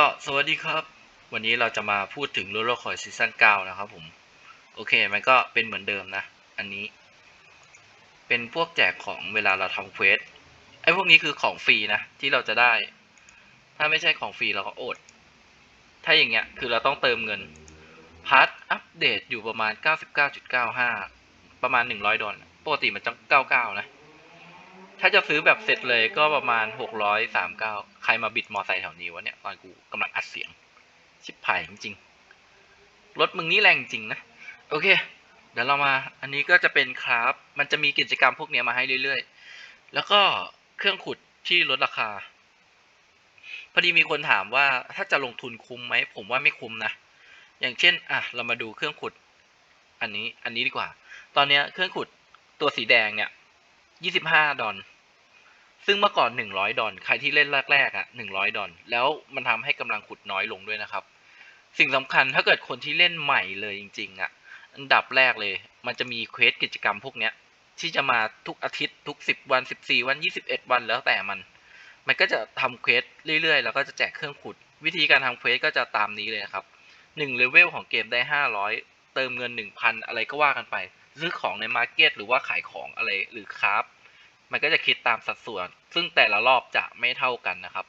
ก็สวัสดีครับ วันนี้เราจะมาพูดถึงโรลเลอร์คอยซีซั่น9นะครับผม โอเค มันก็เป็นเหมือนเดิมนะ อันนี้ เป็นพวกแจกของเวลาเราทำเควสไอ้พวกนี้คือของฟรีนะ ที่เราจะได้ ถ้าไม่ใช่ของฟรีเราก็อด ถ้าอย่างเงี้ยคือเราต้องเติมเงิน พาร์ทอัปเดตอยู่ประมาณ 99.95 ประมาณ 100 ดอลลาร์ปกติมันจะ99 นะ ถ้าจะซื้อแบบเสร็จเลยก็ประมาณ639ใครมาบิดมอไซค์แถวนี้วะเนี่ยตอนกูกำลังอัดเสียง ชิบหายจริงๆรถมึงนี่แรงจริงนะ โอเค เดี๋ยวเรามา อันนี้ก็จะเป็นคราฟมันจะมีกิจกรรมพวกนี้มาให้เรื่อยๆ แล้วก็เครื่องขุดที่ลดราคา พอดีมีคนถามว่าถ้าจะลงทุนคุ้มไหม ผมว่าไม่คุ้มนะ อย่างเช่น อะ เรามาดูเครื่องขุด อันนี้ อันนี้ดีกว่า ตอนนี้เครื่องขุดตัวสีแดงเนี่ยยี่สิบห้าดอล ซึ่งเมื่อก่อนหนึ่งร้อยดอลใครที่เล่นแรกๆอะหนึ่งร้อยดอลแล้วมันทำให้กำลังขุดน้อยลงด้วยนะครับ สิ่งสำคัญถ้าเกิดคนที่เล่นใหม่เลยจริงๆอะอันดับแรกเลย มันจะมีเควสกิจกรรมพวกเนี้ยที่จะมาทุกอาทิตย์ทุกสิบวันสิบสี่วันยี่สิบเอ็ดวันแล้วแต่มัน มันก็จะทำเควสเรื่อยๆ แล้วก็จะแจกเครื่องขุด วิธีการทำเควสก็จะตามนี้เลยนะครับหนึ่งเลเวลของเกมได้ห้าร้อยเติมเงินหนึ่งพันอะไรก็ว่ากันไป ซื้อของในมาร์เก็ตหรือว่าขายของอะไรหรือคราฟ มันก็จะคิดตามสัดส่วน ซึ่งแต่ละรอบจะไม่เท่ากันนะครับ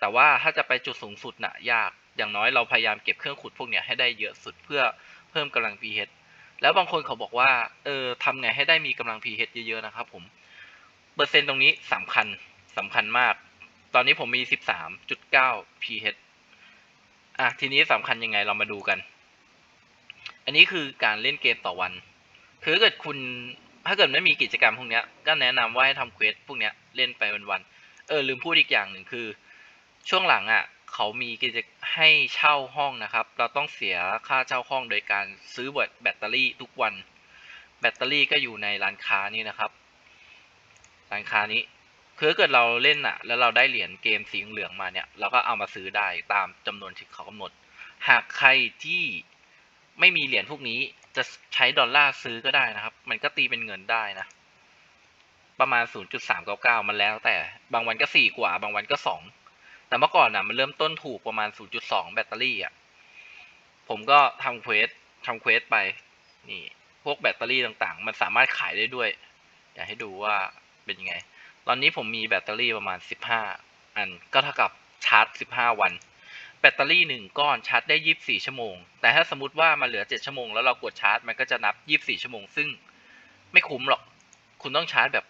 แต่ว่าถ้าจะไปจุดสูงสุดน่ะยาก อย่างน้อยเราพยายามเก็บเครื่องขุดพวกเนี้ยให้ได้เยอะสุดเพื่อเพิ่มกำลัง pH แล้วบางคนเขาบอกว่า เออทำไงให้ได้มีกำลัง pH เยอะๆนะครับผม เปอร์เซ็นต์ตรงนี้สำคัญสำคัญมาก ตอนนี้ผมมี 13.9 pH อะทีนี้สำคัญยังไงเรามาดูกัน อันนี้คือการเล่นเกมต่อวัน คือถ้าเกิดคุณ ถ้าเกิดไม่มีกิจกรรมพวกเนี้ยก็แนะนำว่าให้ทำเควสพวกเนี้ยเล่นไปวันๆเออลืมพูดอีกอย่างหนึ่งคือ ช่วงหลังอะเขามีกิจให้เช่าห้องนะครับ เราต้องเสียค่าเช่าห้องโดยการซื้อแบตเตอรี่ทุกวัน แบตเตอรี่ก็อยู่ในร้านค้านี่นะครับ ร้านค้านี้คือเกิดเราเล่นอะแล้วเราได้เหรียญเกมสีเหลืองมาเนี่ย เราก็เอามาซื้อได้ตามจำนวนที่เขากำหนด หากใครที่ไม่มีเหรียญพวกนี้ จะใช้ดอลลาร์ซื้อก็ได้นะครับ มันก็ตีเป็นเงินได้นะ ประมาณ 0.399 มันแล้วแต่ บางวันก็ 4 กว่า บางวันก็ 2 แต่เมื่อก่อนน่ะมันเริ่มต้นถูกประมาณ 0.2 แบตเตอรี่อะ ผมก็ทำเควสทำเควสไป นี่ พวกแบตเตอรี่ต่างๆ มันสามารถขายได้ด้วย อยากให้ดูว่าเป็นยังไง ตอนนี้ผมมีแบตเตอรี่ประมาณ 15 อัน ก็เท่ากับชาร์จ 15 วัน ตเตอรี่หนึ่งก้อนชาร์จได้ 24 ชั่วโมง แต่ถ้าสมมติว่ามันเหลือ 7 ชั่วโมงแล้วเรากดชาร์จ มันก็จะนับ 24 ชั่วโมง ซึ่งไม่คุ้มหรอก คุณต้องชาร์จแบบ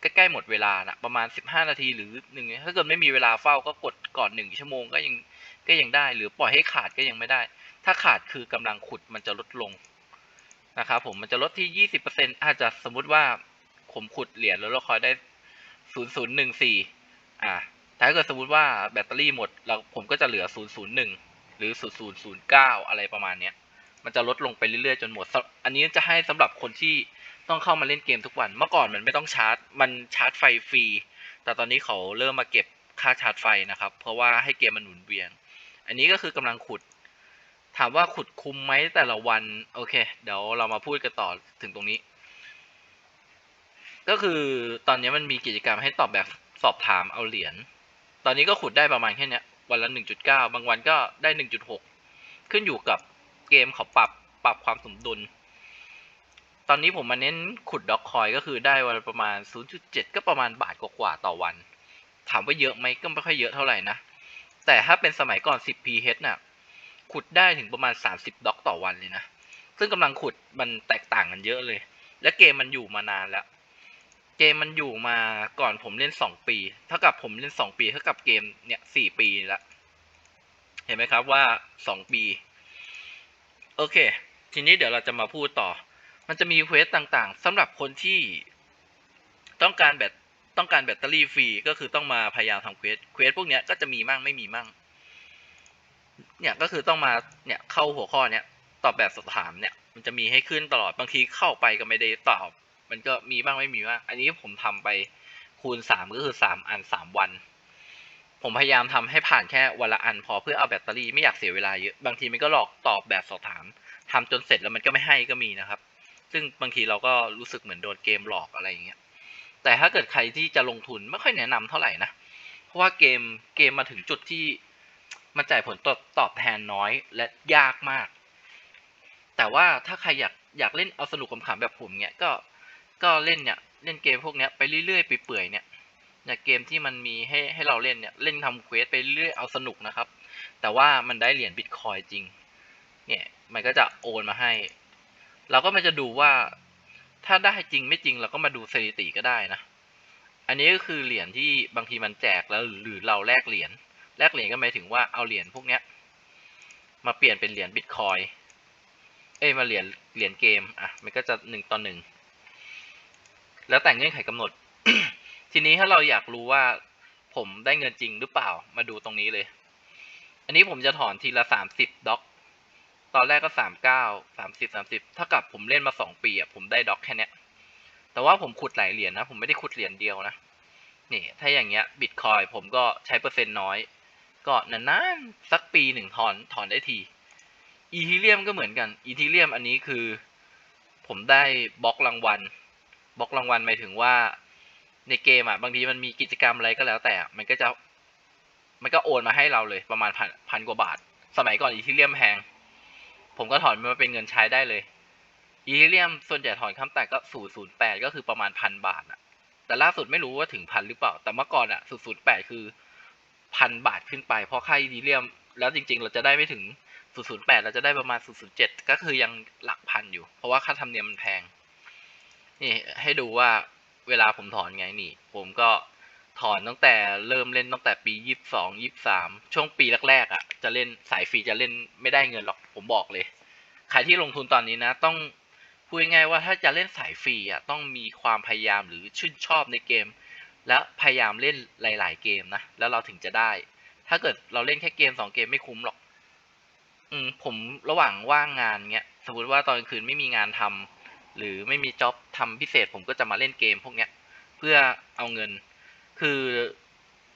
ใกล้ๆหมดเวลานะประมาณ 15 นาทีหรือหนึ่งถ้าเกิดไม่มีเวลาเฝ้าก็กดก่อน 1 ชั่วโมงก็ยังก็ยังได้ หรือปล่อยให้ขาดก็ยังไม่ได้ ถ้าขาดคือกำลังขุดมันจะลดลงนะครับผมมันจะลดที่ 20%อาจจะสมมุติว่าผมขุดเหรียญแล้วเราคอยได้ 0014 อ่า ถ้าเกิดสมมติว่าแบตเตอรี่หมดเราผมก็จะเหลือ 001 หรือ 0009 อะไรประมาณเนี้ย มันจะลดลงไปเรื่อยๆจนหมด อันนี้จะให้สำหรับคนที่ต้องเข้ามาเล่นเกมทุกวัน เมื่อก่อนมันไม่ต้องชาร์จ มันชาร์จไฟฟรี แต่ตอนนี้เขาเริ่มมาเก็บค่าชาร์จไฟนะครับ เพราะว่าให้เกมมันหมุนเวียน อันนี้ก็คือกำลังขุด ถามว่าขุดคุ้มไหมแต่ละวัน โอเค เดี๋ยวเรามาพูดกันต่อถึงตรงนี้ ก็คือตอนนี้มันมีกิจกรรมให้ตอบแบบสอบถามเอาเหรียญ อนนี้ก็ขุดได้ประมาณแค่นี้วันละหนึ่งจุดเก้าบางวันก็ได้หนึ่งจุดหกขึ้นอยู่กับเกมเขาปรับปรับความสมดุล ตอนนี้ผมมาเน้นขุดด็อกคอยก็คือได้วันประมาณ 0.7 ก็ประมาณบาทกว่าๆต่อวัน ถามว่าเยอะไหมก็ไม่ค่อยเยอะเท่าไหร่นะ แต่ถ้าเป็นสมัยก่อน 10 ph น่ะ ขุดได้ถึงประมาณ 30 ด็อกต่อวันเลยนะ ซึ่งกำลังขุดมันแตกต่างกันเยอะเลย และเกมมันอยู่มานานแล้ว เกมมันอยู่มาก่อนผมเล่นสองปี เท่ากับผมเล่นสองปี เท่ากับเกมเนี่ยสี่ปีล้วเห็นไหมครับว่าสองปี โอเค ทีนี้เดี๋ยวเราจะมาพูดต่อ มันจะมีเควสต่างๆสำหรับคนที่ต้องการแบตต้องการแบตเตอรี่ฟรีก็คือต้องมาพยายามทำเควสเควสพวกเนี้ยก็จะมีมั่งไม่มีมั่งเนี่ยก็คือต้องมาเนี่ยเข้าหัวข้อเนี้ยตอบแบบสอบถามเนี่ยมันจะมีให้ขึ้นตลอดบางทีเข้าไปก็ไม่ได้ตอบ มันก็มีบ้างไม่มีบ้างอันนี้ผมทำไปคูณสามก็คือสามอันสามวัน ผมพยายามทำให้ผ่านแค่วันละอันพอเพื่อเอาแบตเตอรี่ไม่อยากเสียเวลาเยอะบางทีมันก็หลอกตอบแบบสอบถามทำจนเสร็จแล้วมันก็ไม่ให้ก็มีนะครับ ซึ่งบางทีเราก็รู้สึกเหมือนโดนเกมหลอกอะไรอย่างเงี้ยแต่ถ้าเกิดใครที่จะลงทุนไม่ค่อยแนะนำเท่าไหร่นะเพราะว่าเกมเกมมาถึงจุดที่มันจ่ายผลตอบตอบแทนน้อยและยากมาก แต่ว่าถ้าใครอยากอยากเล่นเอาสนุกขำๆแบบผมเนี่ยก็ ก็เล่นเนี่ยเล่นเกมพวกเนี้ยไปเรื่อยๆไปเปื่อยๆเนี่ยเนี่ยเกมที่มันมีให้ให้เราเล่นเนี่ยเล่นทำเควสไปเรื่อยเอาสนุกนะครับ แต่ว่ามันได้เหรียญบิตคอยจริงเนี่ยมันก็จะโอนมาให้ เราก็มันจะดูว่าถ้าได้จริงไม่จริงเราก็มาดูสถิติก็ได้นะ อันนี้ก็คือเหรียญที่บางทีมันแจกแล้วหรือเราแลกเหรียญแลกเหรียญก็หมายถึงว่าเอาเหรียญพวกเนี้ยมาเปลี่ยนเป็นเหรียญบิตคอยเอ้ยมาเหรียญเหรียญเกมอะมันก็จะหนึ่งต่อหนึ่ง แล้วแต่เงื่อนไขกำหนด ทีนี้ถ้าเราอยากรู้ว่าผมได้เงินจริงหรือเปล่ามาดูตรงนี้เลย อันนี้ผมจะถอนทีละสามสิบด็อก ตอนแรกก็สามเก้าสามสิบสามสิบถ้ากับผมเล่นมาสองปีอะผมได้ด็อกแค่เนี้ย แต่ว่าผมขุดหลายเหรียญนะผมไม่ได้ขุดเหรียญเดียวนะ นี่ ถ้าอย่างเงี้ยบิตคอยผมก็ใช้เปอร์เซ็นต์น้อย ก็นานๆสักปีหนึ่งถอนถอนได้ทีอีทีเรียมก็เหมือนกันอีทีเรียมอันนี้คือ ผมได้บล็อกรางวัล บล็อกรางวัลหมายถึงว่าในเกมอะบางทีมันมีกิจกรรมอะไรก็แล้วแต่ มันก็จะมันก็โอนมาให้เราเลยประมาณพันพันกว่าบาท สมัยก่อนอีทีเรียมแพงผมก็ถอนมาเป็นเงินใช้ได้เลย อีทีเรียมส่วนใหญ่ถอนคำแตกก็ศูนย์ศูนย์แปดก็คือประมาณพันบาทอะ แต่ล่าสุดไม่รู้ว่าถึงพันหรือเปล่า แต่เมื่อก่อนอะศูนย์ศูนย์แปดคือพันบาทขึ้นไป เพราะค่าอีทีเรียม แล้วจริง ๆ เราจะได้ไม่ถึงศูนย์ศูนย์แปดเราจะได้ประมาณศูนย์ศูนย์เจ็ดก็คือยังหลักพันอยู่ เพราะว่าค่าธรรมเนียมมันแพง นี่ให้ดูว่าเวลาผมถอนไงนี่ ผมก็ถอนตั้งแต่เริ่มเล่นตั้งแต่ปียี่สิบสองยี่สามช่วงปีแรกๆอะ จะเล่นสายฟรีจะเล่นไม่ได้เงินหรอกผมบอกเลย ใครที่ลงทุนตอนนี้นะ ต้องพูดง่ายว่าถ้าจะเล่นสายฟรีอะต้องมีความพยายามหรือชื่นชอบในเกม และพยายามเล่นหลาย ๆ เกมนะแล้วเราถึงจะได้ ถ้าเกิดเราเล่นแค่เกมสองเกมไม่คุ้มหรอก อืมผมระหว่างว่างงานเงี้ย สมมติว่าตอนกลางคืนไม่มีงานทำ หรือไม่มีจ็อบทำพิเศษผมก็จะมาเล่นเกมพวกเนี้ยเพื่อเอาเงิน คือ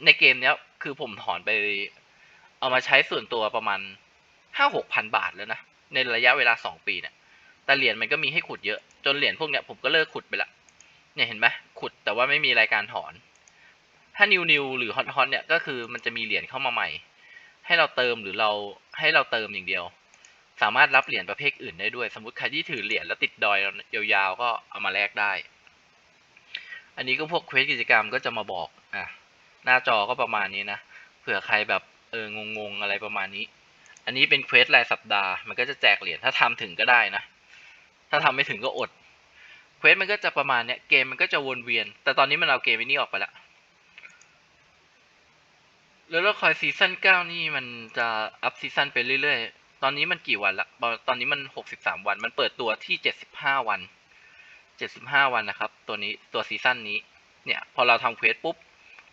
ในเกมเนี้ยคือผมถอนไป เอามาใช้ส่วนตัวประมาณห้าหกพันบาทแล้วนะ ในระยะเวลาสองปีเนี่ยแต่เหรียญมันก็มีให้ขุดเยอะ จนเหรียญพวกเนี้ยผมก็เลิกขุดไปละเนี่ยเห็นไหมขุดแต่ว่าไม่มีรายการถอน ถ้านิวนิวหรือฮอตฮอตเนี่ยก็คือมันจะมีเหรียญเข้ามาใหม่ ให้เราเติมหรือเราให้เราเติมอย่างเดียว สามารถรับเหรียญประเภทอื่นได้ด้วย สมมติใครที่ถือเหรียญแล้วติดดอยยาวๆ ก็เอามาแลกได้ อันนี้ก็พวกเควสกิจกรรมก็จะมาบอกอะหน้าจอก็ประมาณนี้นะ เผื่อใครแบบเอองงๆอะไรประมาณนี้ อันนี้เป็นเควสรายสัปดาห์ มันก็จะแจกเหรียญ ถ้าทำถึงก็ได้นะ ถ้าทำไม่ถึงก็อด เควสมันก็จะประมาณเนี้ย เกมมันก็จะวนเวียน แต่ตอนนี้มันเอาเกมนี้ออกไปละแล้วเราคอยซีซั่นเก้านี่มันจะอัพซีซั่นไปเรื่อยๆ ตอนนี้มันกี่วันละ ตอนนี้มันหกสิบสามวัน มันเปิดตัวที่เจ็ดสิบห้าวัน เจ็ดสิบห้าวันนะครับ ตัวนี้ ตัวซีซั่นนี้ เนี่ย พอเราทำเควสปุ๊บ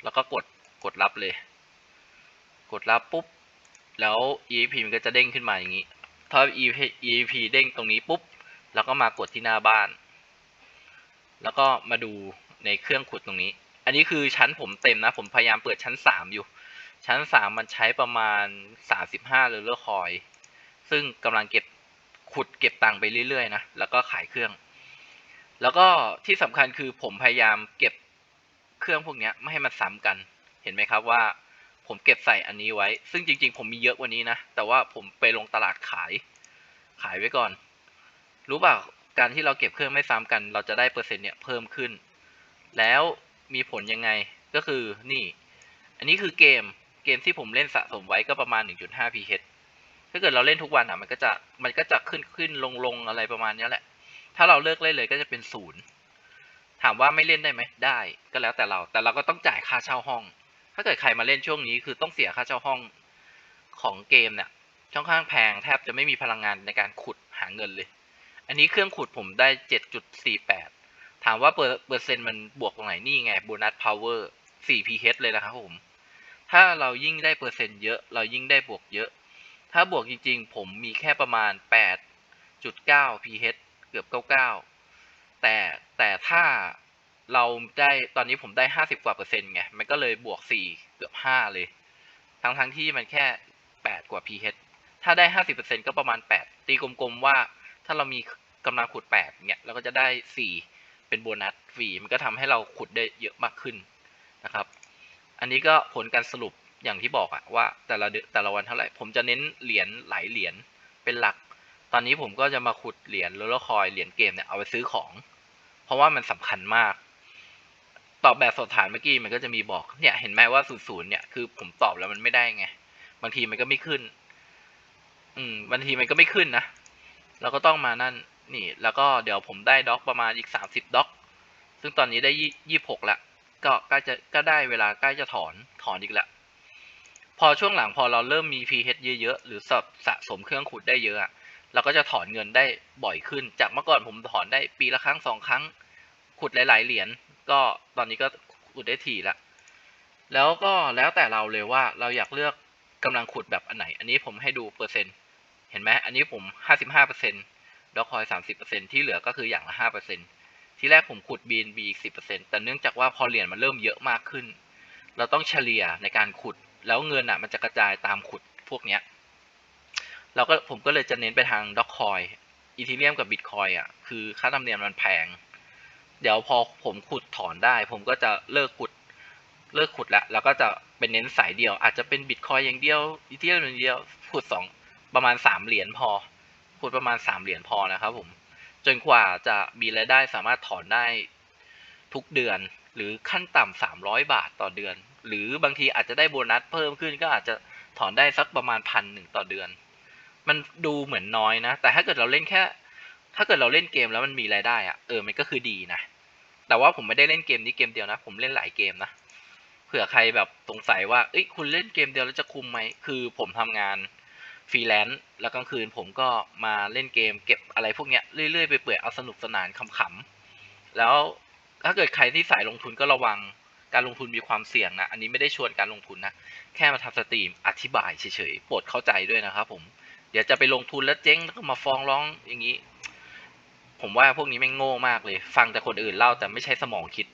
แล้วก็กด กดรับเลย กดรับปุ๊บ แล้ว EAP มันก็จะเด้งขึ้นมาอย่างนี้ ถ้า EAP เด้งตรงนี้ปุ๊บเราก็มากดที่หน้าบ้าน แล้วก็มาดูในเครื่องขุดตรงนี้ อันนี้คือชั้นผมเต็มนะ ผมพยายามเปิดชั้นสามอยู่ ชั้นสามมันใช้ประมาณสามสิบห้าเลเลอร์คอย ซึ่งกำลังเก็บขุดเก็บตังค์ไปเรื่อยๆนะแล้วก็ขายเครื่อง แล้วก็ที่สำคัญคือผมพยายามเก็บเครื่องพวกนี้ไม่ให้มันซ้ำกัน เห็นไหมครับว่าผมเก็บใส่อันนี้ไว้ ซึ่งจริง ๆ ผมมีเยอะกว่านี้นะ แต่ว่าผมไปลงตลาดขาย ขายไว้ก่อน รู้ป่ะการที่เราเก็บเครื่องไม่ซ้ำกัน เราจะได้เปอร์เซ็นต์เนี่ยเพิ่มขึ้น แล้วมีผลยังไง ก็คือนี่ อันนี้คือเกม เกมที่ผมเล่นสะสมไว้ก็ประมาณ 1.5 pH ถ้าเกิดเราเล่นทุกวันอะมันก็จะมันก็จะขึ้นขึ้นลงลงอะไรประมาณนี้แหละ ถ้าเราเลิกเล่นเลยก็จะเป็นศูนย์ถามว่าไม่เล่นได้ไหมได้ก็แล้วแต่เรา แต่เราก็ต้องจ่ายค่าเช่าห้อง ถ้าเกิดใครมาเล่นช่วงนี้คือต้องเสียค่าเช่าห้องของเกมเนี่ยช่องข้างแพงแทบจะไม่มีพลังงานในการขุดหาเงินเลย อันนี้เครื่องขุดผมได้ 7.48 ถามว่าเปอร์เปอร์เซ็นต์มันบวกตรงไหนนี่ไงโบนัสพาวเวอร์4 pH เลยนะครับผม ถ้าเรายิ่งได้เปอร์เซ็นต์เยอะ เรายิ่งได้บวกเยอะ ถ้าบวกจริงๆ ผมมีแค่ประมาณ 8.9 pH เกือบ 99 แต่แต่ถ้าเราได้ตอนนี้ผมได้ 50 กว่าเปอร์เซ็นต์ไง มันก็เลยบวก 4 เกือบ 5 เลย ทั้งทั้งที่มันแค่ 8 กว่า pH ถ้าได้ 50%ก็ประมาณ 8 ตีกลมๆว่า ถ้าเรามีกำลังขุด 8เนี่ยเราก็จะได้ 4 เป็นโบนัสฟรี มันก็ทำให้เราขุดได้เยอะมากขึ้นนะครับ อันนี้ก็ผลการสรุป อย่างที่บอกอะว่าแต่ละเดือนแต่ละวันเท่าไหร่ ผมจะเน้นเหรียญหลายเหรียญเป็นหลัก ตอนนี้ผมก็จะมาขุดเหรียญโรลเลคอยเหรียญเกมเนี่ยเอาไปซื้อของ เพราะว่ามันสำคัญมาก ตอบแบบสอบถามเมื่อกี้มันก็จะมีบอกเนี่ยเห็นไหมว่าศูนย์ศูนย์เนี่ยคือผมตอบแล้วมันไม่ได้ไง บางทีมันก็ไม่ขึ้น อืมบางทีมันก็ไม่ขึ้นนะเราก็ต้องมานั่นนี่ แล้วก็เดี๋ยวผมได้ด็อกประมาณอีกสามสิบด็อก ซึ่งตอนนี้ได้ยี่สิบหกละก็ใกล้จะก็ได้เวลาใกล้จะถอนถอนอีกละ พอช่วงหลังพอเราเริ่มมี pH เยอะๆ หรือสะสะสมเครื่องขุดได้เยอะอะเราก็จะถอนเงินได้บ่อยขึ้น จากเมื่อก่อนผมถอนได้ปีละครั้งสองครั้ง ขุดหลาย ๆ เหรียญก็ตอนนี้ก็ขุดได้ถี่ละ แล้วก็แล้วแต่เราเลยว่าเราอยากเลือกกำลังขุดแบบอันไหน อันนี้ผมให้ดูเปอร์เซ็นต์ เห็นไหมอันนี้ผมห้าสิบห้าเปอร์เซ็นต์ดอกคอยสามสิบเปอร์เซ็นที่เหลือก็คืออย่างละห้าเปอร์เซ็นที่แรกผมขุด BNB อีกสิบเปอร์เซ็นแต่เนื่องจากว่าพอเหรียญมันเริ่มเยอะมากขึ้น เราต้องเฉลี่ยในการขุด แล้วเงินอะมันจะกระจายตามขุดพวกเนี้ยเราก็ผมก็เลยจะเน้นไปทางด็อกคอยอีทีเรียมกับบิตคอยอะคือค่าธรรมเนียมมันแพง เดี๋ยวพอผมขุดถอนได้ ผมก็จะเลิกขุดเลิกขุดละแล้วก็จะเป็นเน้นสายเดียว อาจจะเป็นบิตคอยอย่างเดียวอีเทียมอย่างเดียวขุดสองประมาณสามเหรียญพอขุดประมาณสามเหรียญพอนะครับผมจนกว่าจะมีรายได้สามารถถอนได้ทุกเดือนหรือขั้นต่ำสามร้อยบาทต่อเดือน หรือบางทีอาจจะได้โบนัสเพิ่มขึ้นก็อาจจะถอนได้สักประมาณพันหนึ่งต่อเดือน มันดูเหมือนน้อยนะ แต่ถ้าเกิดเราเล่นแค่ ถ้าเกิดเราเล่นเกมแล้วมันมีรายได้อะเออมันก็คือดีนะ แต่ว่าผมไม่ได้เล่นเกมนี้เกมเดียวนะ ผมเล่นหลายเกมนะ เผื่อใครแบบสงสัยว่าเอ้ยคุณเล่นเกมเดียวแล้วจะคุมไหมคือผมทำงานฟรีแลนซ์แล้วกลางคืนผมก็มาเล่นเกมเก็บอะไรพวกเนี้ยเรื่อยๆไปเปื่อยเอาสนุกสนานขำๆแล้วถ้าเกิดใครที่สายลงทุนก็ระวัง การลงทุนมีความเสี่ยงนะ อันนี้ไม่ได้ชวนการลงทุนนะ แค่มาทำสตรีมอธิบายเฉยๆ โปรดเข้าใจด้วยนะครับผม เดี๋ยวจะไปลงทุนแล้วเจ๊งแล้วก็มาฟ้องร้องอย่างนี้ ผมว่าพวกนี้แม่งโง่มากเลย ฟังแต่คนอื่นเล่าแต่ไม่ใช้สมองคิด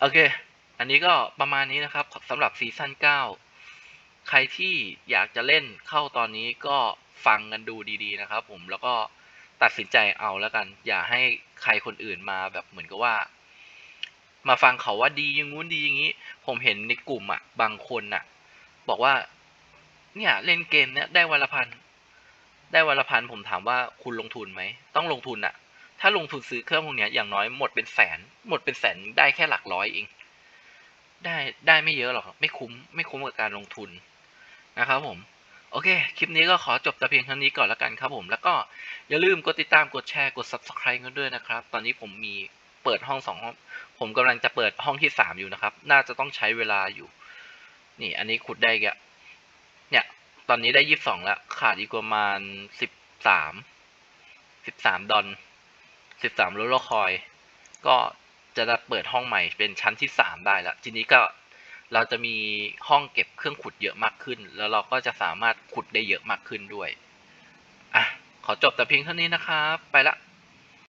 โอเค อันนี้ก็ประมาณนี้นะครับสำหรับซีซั่น9 ใครที่อยากจะเล่นเข้าตอนนี้ก็ฟังกันดูดีๆนะครับผม แล้วก็ตัดสินใจเอาแล้วกัน อย่าให้ใครคนอื่นมาแบบเหมือนกับว่า มาฟังเขาว่าดีอย่างงู้นดีอย่างนี้ ผมเห็นในกลุ่มอะบางคนอะบอกว่า เนี่ยเล่นเกมเนี้ยได้วันละพันได้วันละพันผมถามว่าคุณลงทุนไหมต้องลงทุนอะถ้าลงทุนซื้อเครื่องพวกเนี้ยอย่างน้อยหมดเป็นแสน หมดเป็นแสนได้แค่หลักร้อยเอง ได้ได้ไม่เยอะหรอกไม่คุ้มไม่คุ้มกับการลงทุนนะครับผม โอเค คลิปนี้ก็ขอจบแต่เพียงเท่านี้ก่อนแล้วกันครับผม แล้วก็อย่าลืมกดติดตามกดแชร์กด subscribe กันด้วยนะครับ ตอนนี้ผมมี เปิดห้องสองห้อง ผมกำลังจะเปิดห้องที่สามอยู่นะครับ น่าจะต้องใช้เวลาอยู่ นี่อันนี้ขุดได้แกเนี่ย ตอนนี้ได้ยี่สิบสองแล้วขาดอีกประมาณสิบสามสิบสามดอนสิบสามโลโลคอย ก็จะได้เปิดห้องใหม่เป็นชั้นที่สามได้แล้วทีนี้ก็เราจะมีห้องเก็บเครื่องขุดเยอะมากขึ้น แล้วเราก็จะสามารถขุดได้เยอะมากขึ้นด้วย อะ ขอจบแต่เพียงเท่านี้นะครับ ไปละ